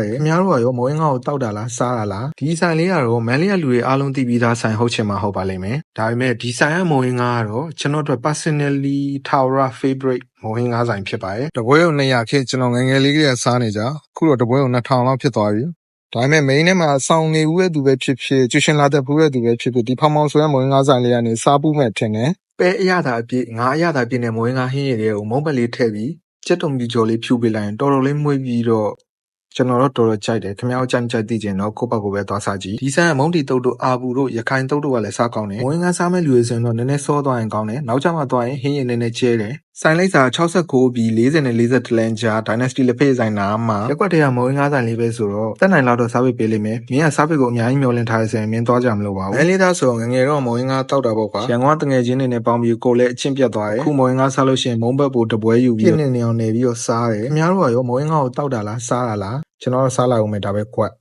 တယ်ခင်ဗျားတို့ကရောမိုးရင်းငါကိုတောက်တာလားစားတာလားဒီဆိုင်လေးကတော့မန်လေးရလူတွေအားလုံးသိပြီးသားဆိုင်ဟုတ်ချင်မှာဟုတ်ပါလိမ့်မယ်ဒါပေမဲ့ဒီဆိုင်ကမိုးရင်းငါကတော့ကျွန်တော်တို့ personally Tower favorite မိုးရင်းငါဆိုင်ဖြစ်ပါတယ်တပွဲကို200ဖြစ်ကျွန်တော်ငယ်ငယ်လေးကလေးကစားနေကြအခုတော့တပွဲကို2000လောက်ဖြစ်သွားပြီဒါပေမဲ့ main ထဲမှာဆောင်းနေဦးတဲ့သူပဲဖြစ်ဖြစ်ကျူရှင်လာတဲ့ဘူးတဲ့သူပဲဖြစ်ဖြစ်ဒီဖောင်မောင်ဆိုတဲ့မိုးရင်းငါဆိုင်လေးကနေစားပူးမဲ့ထင်တယ်ပဲအရသာအပြည့်ငါအရသာပြည့်နဲ့မိုးရင်းငါဟင်းရည်တွေကိုမုံပက်လေးထည့်ပြီးကြက်တုံကြီးကြော်လေးဖြူပေးလိုက်ရင်တော်တော်လေးမွေးပြီးတော့ ကျွန်တော်တော့တော်တော်ကြိုက်တယ်ခင်ဗျားတို့ကြိုက်မကြိုက်သိချင်တော့ကိုယ့်ဘက်ကိုပဲသွားစားကြည့်ဒီဆိုင်ကမုံတီတုတ်တို့အာဘူးတို့ရခိုင်တုတ်တို့ကလည်းစားကောင်းတယ်မွေးငန်းစားမဲ့လူတွေဆိုရင်တော့နည်းနည်းစောသွားရင်ကောင်းတယ်နောက်ကျမှသွားရင်ဟင်းရင်နည်းနည်းကျဲတယ်ဆိုင်လိုက်စာ69ပြီး40နဲ့42လမ်းကြား Dynasty လက်ဖေးဆိုင်နာမှာရက်ကွက်တရမွေးငါးဆိုင်လေးပဲဆိုတော့တက်နိုင်လောက်တော့စားပစ်ပေးလိမ့်မယ်မင်းကစားပစ်ကိုအများကြီးမျောလင့်ထားရဆိုရင်မင်းသွားကြမလို့ပါဘူးအဲလေးသားဆိုတော့ငယ်ငယ်တော့မွေးငါးတောက်တာပေါ့ကွာရန်ကုန်ကတငယ်ချင်းတွေနဲ့ပေါင်းပြီးကိုယ်လည်းအချင်းပြတ်သွားတယ်ခုမွေးငါးစားလို့ရှိရင်မုံဘက်ပိုတပွဲယူပြီးပြင်းနေနေအောင်နေပြီးတော့စားတယ်ခင်ဗျားတို့ကရောမွေးငါးကိုတောက်တာလားစားတာလား ကျွန်တော်တော့စားလိုက်အောင်မယ်ဒါပဲကွက်